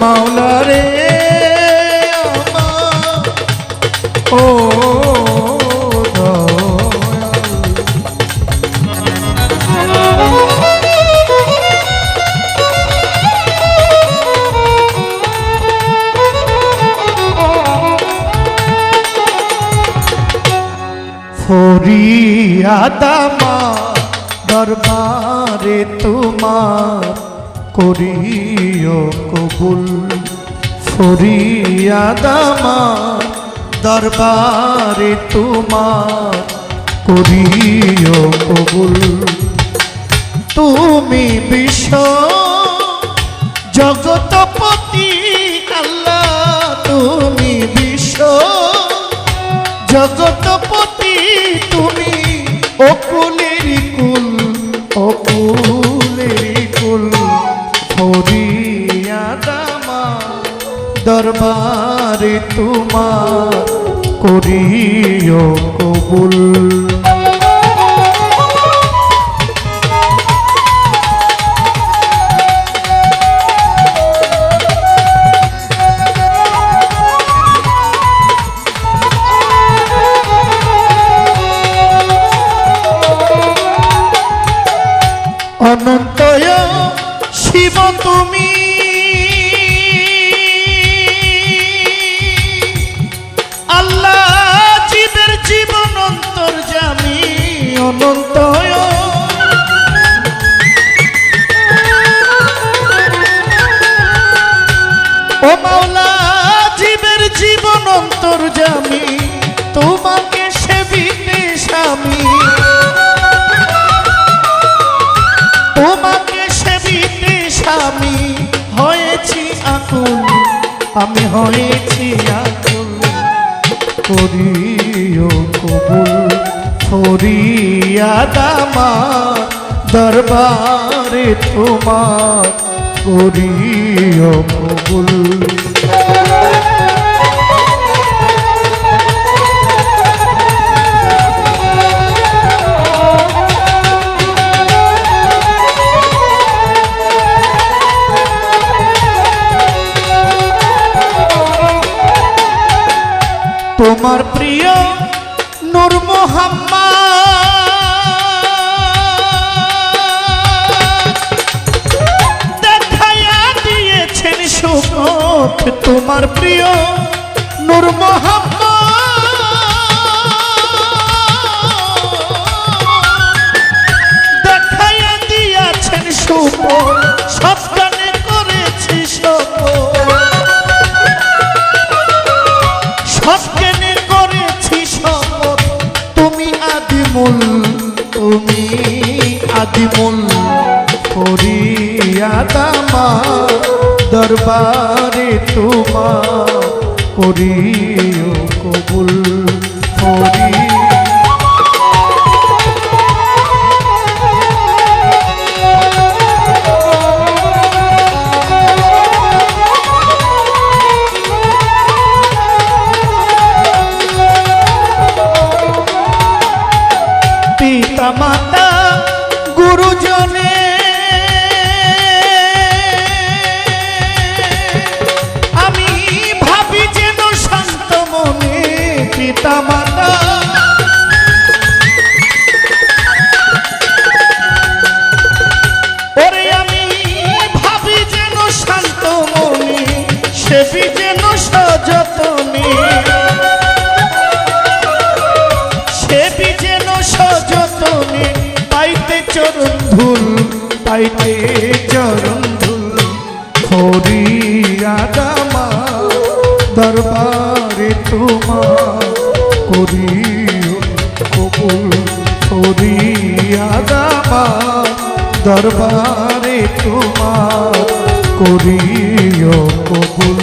মাওলা রে আমার ও ফরিয়াদামা দরবারে তোমার করিও কবুল। ফরিয়াদামা দরবারে তোমার করিও কবুল। তুমি বিশ্ব জগতপতি আল্লাহ, তুমি বিশ্ব তুমি অকুলের কুল অকুলের কুল হরিয়াদামা দরবারে তোমার করিও কবুল। ও মাওলা, জীবের জীবন অন্তর জামি, তোমাকে সেবিতে স্বামী। তোমাকে সেবিতে স্বামী, হয়েছি আকুল, আমি হয়েছি আকুল। করিও কবুল ফরিয়াদামা দরবারে তোমার করিও তোমার প্রিয় নূর মোহাম্মদ তোমার প্রিয় নূর মোহাম্মদ। দেখাইয়া দিয়েছেন সুপথ সপ্তাহে করেছি শপথ। সজ্ঞানে করেছি শপথ। তুমি আদিমূল তুমি আদিমূল ফরিয়াদামা দরবারে তোমার কবুল ফরি পিতা মাতা গুরুজনে পিতা ওরে আমি ভাবি যেন শান্ত মনে, সেবি যেন সযতনে সে যেন সযতনে পাইতে চরণ ধুল, পাইতে চরণ ধুল। হরিয়াদামা দরবারে তোমার ফুল করিয়া দামা দরবারে তোমার করিও কবুল।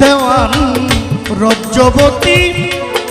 দেওয়ান রজ্জবতী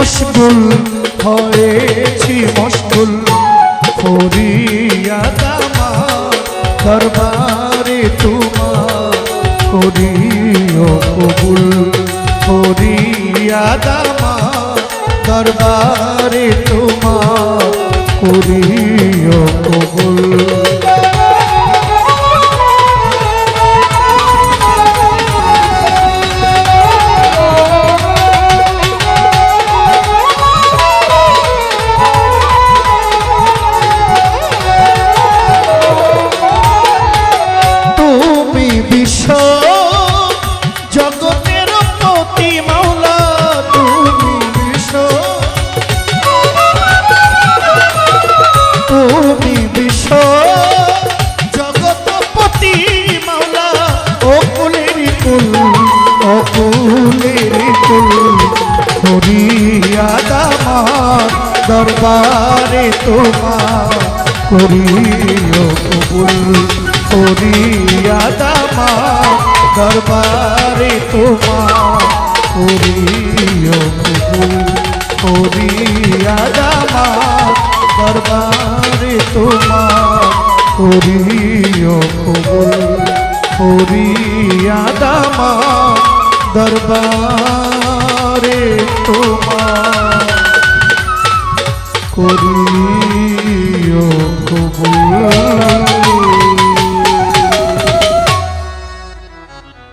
মশগুল হয়েছি মশগুল। করিয়া দামা দরবারে তোমার কবুল। করিয়া দামা দরবারে তোমার করিও কবুল। দরবারে তোমার করিয়া দরবারে তোমার করিয়া দরবারে তোমার করিও করিয়া দামার দরবারে তোমার করিও কবুল।